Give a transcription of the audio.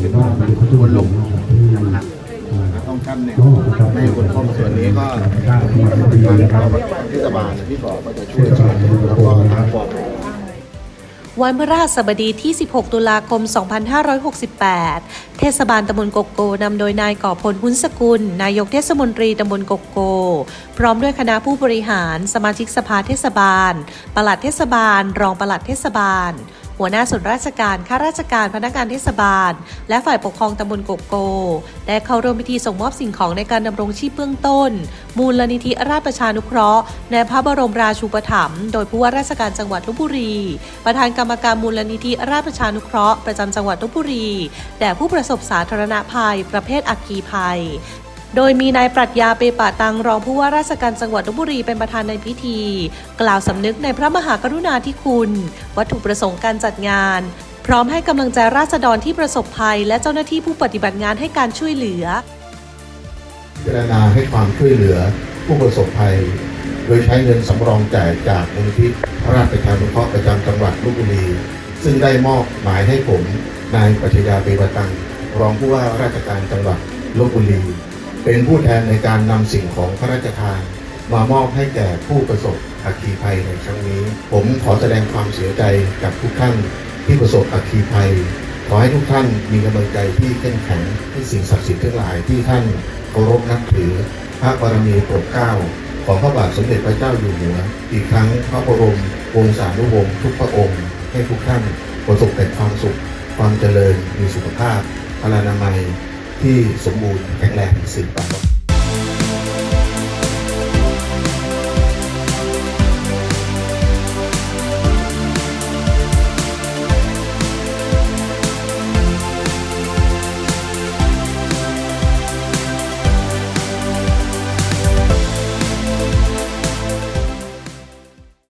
เป็นห้องวนลงนะครับห้องชั้นเนี่ยในบนห้องส่วนนี้ก็ทางเทศบาลที่บอกก็จะช่วยแล้วก็ทางปอวันพฤหัสบดีที่ 16 ตุลาคม 2568 เทศบาลตำบลกกโกนำโดยนายก่อพลหุ้นสกุล นายกเทศมนตรีตำบลกกโก พร้อมด้วยคณะผู้บริหาร สมาชิกสภาเทศบาล ปลัดเทศบาล รองปลัดเทศบาล หัวหน้าส่วนราชการ ข้าราชการ พนักงานเทศบาล และฝ่ายปกครองตำบลกกโก ได้เข้าร่วมพิธีส่งมอบสิ่งของในการดำรงชีพเบื้องต้น มูลนิธิราชประชานุเคราะห์ ในพระบรมราชูปถัมภ์ โดยผู้ว่าราชการจังหวัดลบบุรี ประธานกรรมการมูลนิธิราชประชานุเคราะห์ประจำจังหวัดลบบุรี แด่ผู้ประสบสาธารณภัย ประเภทอัคคีภัย โดยมีนายปรัชญาเปปะตังรองผู้ว่าราชการจังหวัดลบบุรีเป็นประธานในพิธี กล่าวสำนึกในพระมหากรุณาธิคุณ วัตถุประสงค์การจัดงาน พร้อมให้กำลังใจราษฎรที่ประสบภัย และเจ้าหน้าที่ผู้ปฏิบัติงานให้การช่วยเหลือพิจารณาให้ความช่วยเหลือผู้ประสบภัย โดยใช้เงินสำรองจ่ายจากมูลนิธิพระราชประชานุเคราะห์ประจำจังหวัดลบบุรี ซึ่งได้มอบหมายให้ผมนายปริยาเปวตังรองผู้ว่าราชการจังหวัดลบบุรี เป็นผู้แทนในการนำสิ่งของพระราชทาน มามอบให้แก่ผู้ประสบอัคคีภัยในครั้งนี้ ผมขอแสดงความเสียใจกับทุกท่านที่ประสบอัคคีภัย ขอให้ทุกท่านมีกำลังใจที่เข้มแข็งที่สิ่งศักดิ์สิทธิ์ทั้งหลายที่ท่านเคารพนับถือ พระบารมีโปรดเกล้าของพระบาทสมเด็จพระเจ้าอยู่หัว อีกครั้งพระบรมวงศานุวงศ์ทุกพระองค์ ให้ทุกท่านประสบแต่ความสุข ความเจริญมีสุขภาพพลานามัย ที่สมบูรณ์แข็งแรงสืบไป